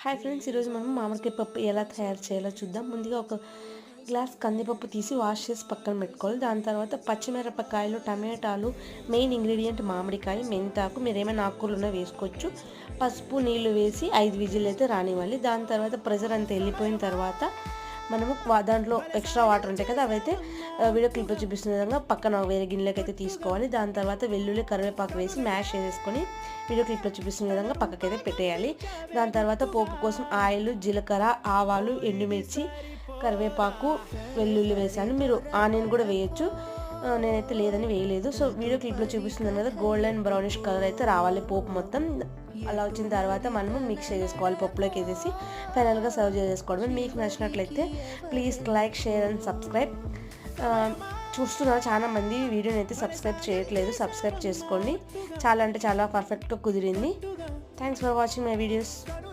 Hi friends ఈరోజు మనం మామిడికాయ పప్పు ఎలా తయారు చేయాలో చూద్దాం. ముందుగా ఒక గ్లాస్ కందిపప్పు తీసి వాష్ చేసి పక్కన పెట్టుకోవాలి. దాని తర్వాత పచ్చిమిరపకాయలు టమాటాలు మెయిన్ ఇంగ్రీడియంట్ మామిడికాయ మెంతాకు మీరు ఏమైనా ఆకులు ఉన్నా వేసుకోవచ్చు. పసుపు నీళ్ళు వేసి ఐదు విజిల్ అయితే రానివ్వాలి. దాని తర్వాత ప్రెజర్ అంతా వెళ్ళిపోయిన తర్వాత మనము దాంట్లో ఎక్స్ట్రా వాటర్ ఉంటాయి కదా అవైతే వీడియో క్లిప్లో చూపిస్తున్న విధంగా పక్కన వేరే గిన్నెలోకి అయితే తీసుకోవాలి. దాని తర్వాత వెల్లుల్లి కరివేపాకు వేసి మ్యాష్ చేసేసుకొని వీడియో క్లిప్లో చూపిస్తున్న విధంగా పక్కకైతే పెట్టేయాలి. దాని తర్వాత పోపు కోసం ఆయిల్ జీలకర్ర ఆవాలు ఎండుమిర్చి కరివేపాకు వెల్లుల్లి వేసాను. మీరు ఆనియన్ కూడా వేయచ్చు. నేనైతే లేదని వేయలేదు. సో వీడియో క్లిప్లో చూపిస్తున్నాను కదా గోల్డెన్ బ్రౌనిష్ కలర్ అయితే రావాలి పోపు మొత్తం. అలా వచ్చిన తర్వాత మనము మిక్స్ చేసుకోవాలి పప్పులోకి వేసేసి ఫైనల్గా సర్వ్ చేసేసుకోవడమే. మీకు నచ్చినట్లయితే please like share and subscribe చూస్తున్నారు చాలా మంది వీడియోని అయితే సబ్స్క్రైబ్ చేయట్లేదు. సబ్స్క్రైబ్ చేసుకోండి. చాలా అంటే చాలా పర్ఫెక్ట్గా కుదిరింది. Thanks for watching my videos